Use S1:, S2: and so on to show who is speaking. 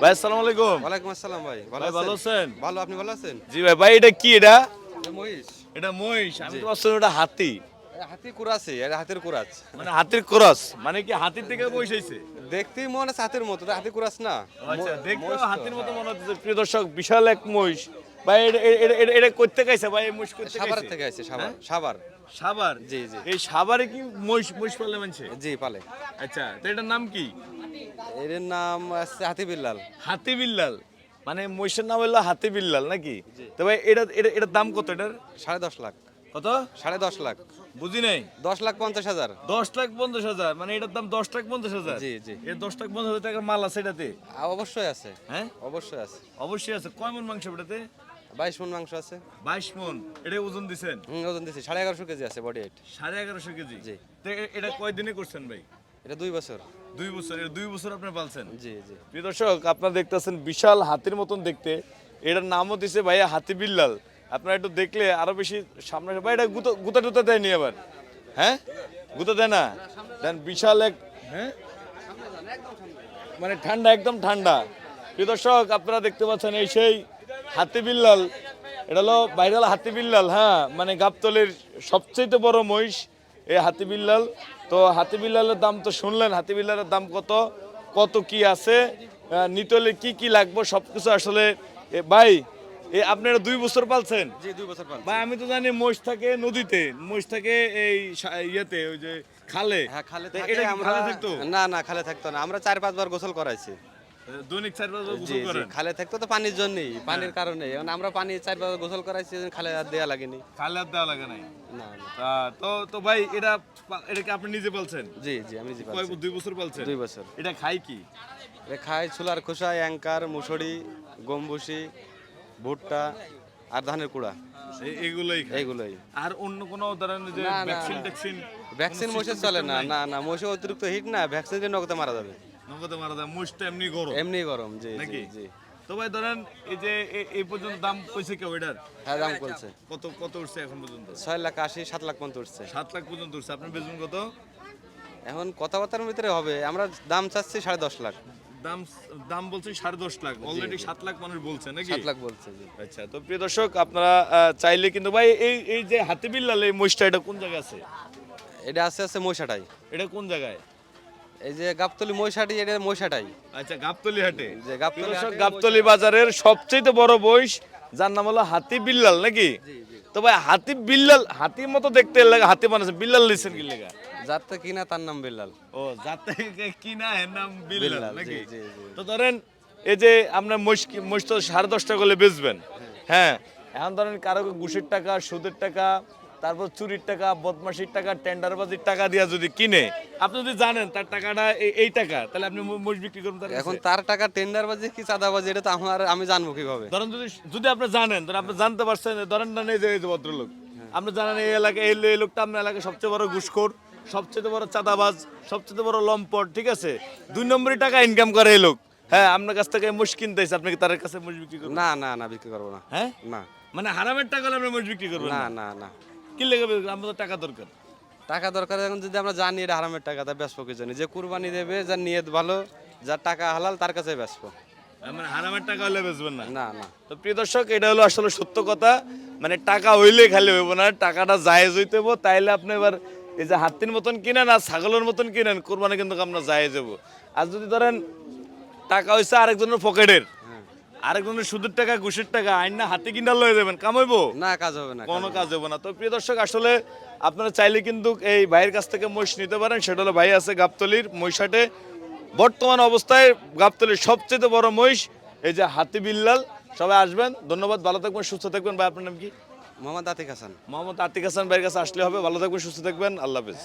S1: ভাই আসসালামু আলাইকুম।
S2: ওয়ালাইকুম আসসালাম ভাই
S1: ভাই ভালো আছেন?
S2: ভালো আপনি ভালো আছেন?
S1: জি ভাই ভাই এটা কি এটা?
S2: মহিষ।
S1: এটা মহিষ আমি তো ভাবছিলাম এটা হাতি।
S2: এ হাতি কুরাছে এটা হাতির কুরাজ
S1: মানে হাতির ক্রস মানে কি হাতির থেকে মহিষ হয়েছে
S2: দেখতেই মনে হচ্ছে হাতির মতো এটা হাতি কুরাজ না।
S1: আচ্ছা দেখতে হাতির মতো মনে হচ্ছে প্রিয় দর্শক বিশাল এক মহিষ। ভাই এটা করতে গাইছে ভাই মহিষ করতে
S2: সাভার থেকে আসছে সাভার সাভার।
S1: সাবার
S2: জি, জি।
S1: এই সাবারে কি মহিষ মহিষ পালে মানছে?
S2: জি পালে।
S1: আচ্ছা তো এটার নাম কি?
S2: এর নাম আছে হাতি বিল্লাল।
S1: হাতি বিল্লাল? মানে মহিষের নাম হলো হাতি বিল্লাল নাকি? তো ভাই এটা এটা এটার দাম কত এটার?
S2: সাড়ে দশ লাখ।
S1: কত?
S2: সাড়ে দশ লাখ।
S1: বুঝি নাই।
S2: দশ লাখ পঞ্চাশ হাজার।
S1: দশ লাখ পঞ্চাশ হাজার? মানে এটার দাম দশ লাখ পঞ্চাশ হাজার?
S2: জি, জি।
S1: এর দশ লাখ পঞ্চাশ হাজার টাকার মাল আছে এটাতে?
S2: অবশ্যই আছে।
S1: হ্যাঁ?
S2: অবশ্যই আছে।
S1: অবশ্যই আছে। কয় মন মাংস এটাতে?
S2: বাইশ মন মাংস আছে।
S1: বাইশ মন। এটা ওজন দিছেন?
S2: হুম ওজন দিচ্ছি সাড়ে এগারোশো কেজি আছে বডি এইট
S1: সাড়ে এগারোশো কেজি?
S2: জি।
S1: তো এটা কয় দিনে করছেন ভাই?
S2: এটা দুই বছর।
S1: দুই বছর দুই বছর আপনি পালছেন?
S2: জি জি।
S1: প্রিয় দর্শক, আপনারা দেখতেছেন বিশাল হাতির মতন দেখতে। এটার নামও দিছে ভাইয়া হাতি বিল্লাল। আপনারা একটু দেখলে আরও বেশি সামনে ভাই, এটা গুতা টুতা দেয়নি আবার। হ্যাঁ? গুতা দেয় না? দেন বিশাল এক হ্যাঁ? মানে ঠান্ডা, একদম ঠান্ডা। প্রিয় দর্শক, আপনারা দেখতে পাচ্ছেন এই সেই হাতি বিল্লাল। এটা হলো ভাইরাল হাতি বিল্লাল হ্যাঁ? মানে গাবতলির সবচেয়ে বড় মহিষ। এই হাতি বিল্লাল তো হাতি বিল্লালের দাম তো শুনলেন হাতি বিল্লালের দাম কত? কত কি আছে? নিতলে কি কি লাগবে? সবকিছু আসলে এ, ভাই এ আপনারা দুই বছর পালছেন?
S2: জি দুই বছর পাল
S1: ভাই আমি তো জানি মোষ থাকে নদীতে মোষ থাকে এই ইয়েতে ওই যে খালে।
S2: হ্যাঁ খালে
S1: তো এটা
S2: আমরা
S1: খালে থাকতো?
S2: না না খালে থাকতো না। আমরা চার পাঁচবার গোসল করাইছি।
S1: দৈনিক চার গোসল করেন?
S2: খালে থাকতো তো পানির জন্যই পানির কারণে এখন আমরা পানি চার পাঁচবার গোসল করাইছি এই খালে আর দেয়া লাগেনি।
S1: খালে আর দেওয়া লাগে নাই?
S2: না না।
S1: তা তো তো ভাই এটা পা- এটা কি আপনি নিজে পালছেন?
S2: জি জি আমি জি
S1: কয়
S2: পালছি।
S1: দুই বছর পালছেন?
S2: দুই বছর।
S1: এটা খাই কি?
S2: এ খাই ছোলার খোসা অ্যাঙ্কার মুসুরি গমবুসি ভুট্টা আর ধানের কুড়া।
S1: এ- এগুলোই
S2: এইগুলোই
S1: আর অন্য কোনো ধরনের যে
S2: না, না,
S1: ভ্যাকসিন
S2: না।
S1: ট্যাকসিন?
S2: ভ্যাকসিন মোষে চলে না না না মোষে অতিরিক্ত হিট না ভ্যাকসিন দিয়ে নগদে মারা যাবে।
S1: নগদে মারা যায় মুষটা এমনি গরম।
S2: এমনি গরম জি জি
S1: নাকি?
S2: জি।
S1: তো ভাই ধরেন এই যে এই পর্যন্ত দাম কইছে কেউ এটার?
S2: হ্যাঁ দাম বলছে
S1: কত কত উঠছে এখন পর্যন্ত?
S2: ছয় লাখ আশি সাত লাখ পর্যন্ত উঠছে।
S1: সাত লাখ পর্যন্ত উঠছে। আপনার কত?
S2: এখন কথাবার্তার ভিতরে হবে। আমরা দাম চাচ্ছি সাড়ে দশ লাখ।
S1: দাম দাম বলছে সাড়ে দশ লাখ। অলরেডি সাত লাখ মানুষ বলছে নাকি?
S2: সাত লাখ বলছে
S1: আচ্ছা তো প্রিয় দর্শক আপনারা চাইলে কিন্তু ভাই এই এই যে হাতি বিল্লাল এই মহিষটা এটা কোন জায়গায় আছে?
S2: এটা আছে আছে মহিষাটাই।
S1: এটা কোন জায়গায়?
S2: এই যে গাবতলি মহিষাটি এটা মহিষাটাই।
S1: আচ্ছা গাবতলি হাটে।
S2: যে গাবতলি হাটে
S1: গাবতলি বাজারের সবচেয়ে বড় মহিষ যার নাম হলো হাতি বিল্লাল নাকি? তো ভাই হাতি বিল্লাল হাতির মতো দেখতে লাগে হাতি বিল্লাল লিসেন কি লেগা?
S2: থেকে কিনা তার নাম বিল্লাল।
S1: ও যাতে কি না এর নাম বিল্লাল নাকি। তো ধরেন এই যে আপনার মহিষ কি- তো সাড়ে দশটা করে বেচবেন হ্যাঁ? এখন ধরেন কারও ঘুষের টাকা সুদের টাকা তারপর চুরির টাকা বদমাসির টাকা টেন্ডারবাজির টাকা দিয়া যদি কিনে আপনি যদি জানেন তার টাকাটা এই- টাকা তাহলে আপনি ম- মহিষ বিক্রি করুন
S2: এখন তার টাকা টেন্ডারবাজি কি চাঁদাবাজি এটা তো আমার আমি জানব কীভাবে?
S1: ধরেন যদি যদি আপনি জানেন ধরেন আপনি জানতে পারছেন ধরেন না এই যে এই যে ভদ্রলোক আপনি জানেন এই এলাকায় এই এই লোকটা আপনার এলাকায় সবচেয়ে বড় ঘুষখোর সবচেয়ে বড় চাঁদাবাজ সবচেয়ে বড় লম্পট ঠিক আছে? দুই নম্বরই টাকা ইনকাম করে এই লোক। হ্যাঁ আপনার কাছ থেকে মুশ কিনতেছে আপনি কি তার কাছে মুশ বিক্রি করবেন?
S2: না না না বিক্রি করব না।
S1: হ্যাঁ?
S2: না।
S1: মানে হারামের টাকা হলে আপনি মুশ বিক্রি করবেন
S2: না?
S1: না
S2: না।
S1: কি লেগে আমাদের টাকা দরকার।
S2: টাকা দরকার এখন যদি আমরা জানি এটা হারামের টাকা তা বেসবো কি জানি। যে কুরবানি দেবে যার নিয়ত ভালো যার টাকা হালাল তার কাছে বেসবো
S1: মানে হারামের টাকা হলে বেচবেন না?
S2: না না।
S1: তো প্রিয় দর্শক এটা হলো আসলে সত্য কথা। মানে টাকা হইলে খালি হইব না টাকাটা জায়েজ হইতে হইব। তাইলে আপনি এবার এই যে হাতির মতন কিনেন আর ছাগলের মতন কিনেন কোরবানি কিন্তু আমরা জায়েজ হইব। আর যদি ধরেন টাকা হইছে আরেকজনের পকেটের আরেকজনের সুদের টাকা ঘুষের টাকা আইন না হাতে কিনা লয়ে যাবেন কামাইবো
S2: না কাজ হবে না
S1: কোনো কাজ হবে না। তো প্রিয় দর্শক আসলে আপনারা চাইলে কিন্তু এই ভাইয়ের কাছ থেকে মহিষ নিতে পারেন। সেটা হলো ভাই আছে গাবতলির মহিষাটে বর্তমান অবস্থায় গাবতলির সবচেয়ে বড় মহিষ এই যে হাতি বিল্লাল। সবাই আসবেন। ধন্যবাদ ভালো থাকবেন সুস্থ থাকবেন। ভাই আপনার নাম কি?
S2: মোহাম্মদ আতিক হাসান।
S1: মোহাম্মদ আতিক হাসান ভাইয়ের কাছে আসলে হবে। ভালো থাকবেন সুস্থ থাকবেন। আল্লাহ হাফেজ।